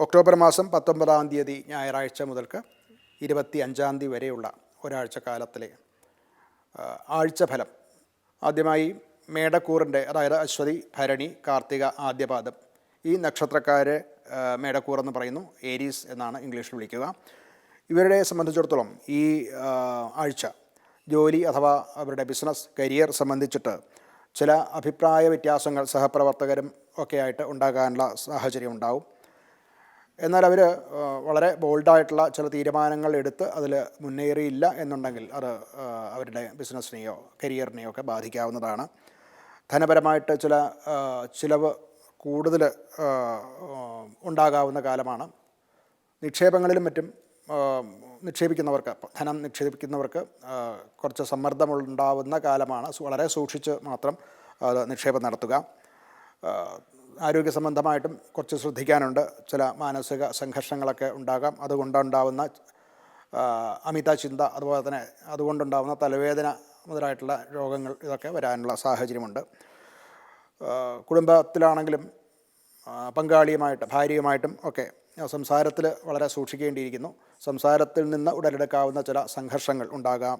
October മാസം പത്തൊമ്പതാം തീയതി ഞായറാഴ്ച മുതൽക്ക് ഇരുപത്തി അഞ്ചാം തീയതി വരെയുള്ള ഒരാഴ്ച കാലത്തിലെ ആഴ്ച ആഴ്ചഫലം. ആദ്യമായി മേടക്കൂറിന്റെ അതായത് അശ്വതി ഭരണി കാർത്തിക ആദ്യപാദം ഈ നക്ഷത്രക്കാരെ ആ, മേടക്കൂർ എന്ന് പറയുന്നു ഏരീസ് എന്നാണ് ഇംഗ്ലീഷിൽ വിളിക്കുക. ഇവരെ സംബന്ധിച്ചിടത്തോളം ഈ ആഴ്ച ജോലി അഥവാ അവരുടെ ബിസിനസ് കരിയർ സംബന്ധിച്ചിട്ട് ചില അഭിപ്രായ വ്യത്യാസങ്ങൾ സഹപ്രവർത്തകരും ഒക്കെ ആയിട്ട് ഉണ്ടാകാനുള്ള സാഹചര്യം ഉണ്ടാവും. എന്നാൽ അവർ വളരെ ബോൾഡായിട്ടുള്ള ചില തീരുമാനങ്ങൾ എടുത്ത് അതിൽ മുന്നേറിയില്ല എന്നുണ്ടെങ്കിൽ അത് അവരുടെ ബിസിനസ്സിനെയോ കരിയറിനെയോ ഒക്കെ ബാധിക്കാവുന്നതാണ്. ധനപരമായിട്ട് ചില ചിലവ് കൂടുതൽ ഉണ്ടാകാവുന്ന കാലമാണ്. നിക്ഷേപങ്ങളിലും മറ്റും നിക്ഷേപിക്കുന്നവർക്ക് ധനം നിക്ഷേപിക്കുന്നവർക്ക് കുറച്ച് സമ്മർദ്ദമുണ്ടാവുന്ന കാലമാണ്. വളരെ സൂക്ഷിച്ച് മാത്രം നിക്ഷേപം നടത്തുക. ആരോഗ്യ സംബന്ധമായിട്ടും കുറച്ച് ശ്രദ്ധിക്കാനുണ്ട്. ചില മാനസിക സംഘർഷങ്ങളൊക്കെ ഉണ്ടാകാം. അതുകൊണ്ടുണ്ടാവുന്ന അമിത ചിന്ത അതുപോലെ തന്നെ അതുകൊണ്ടുണ്ടാവുന്ന തലവേദന മുതലായിട്ടുള്ള രോഗങ്ങൾ ഇതൊക്കെ വരാനുള്ള സാഹചര്യമുണ്ട്. കുടുംബത്തിലാണെങ്കിലും പങ്കാളിയുമായിട്ട് ഭാര്യയുമായിട്ടും ഒക്കെ സംസാരത്തിൽ വളരെ സൂക്ഷിക്കേണ്ടിയിരിക്കുന്നു. സംസാരത്തിൽ നിന്ന് ഉടലെടുക്കാവുന്ന ചില സംഘർഷങ്ങൾ ഉണ്ടാകാം.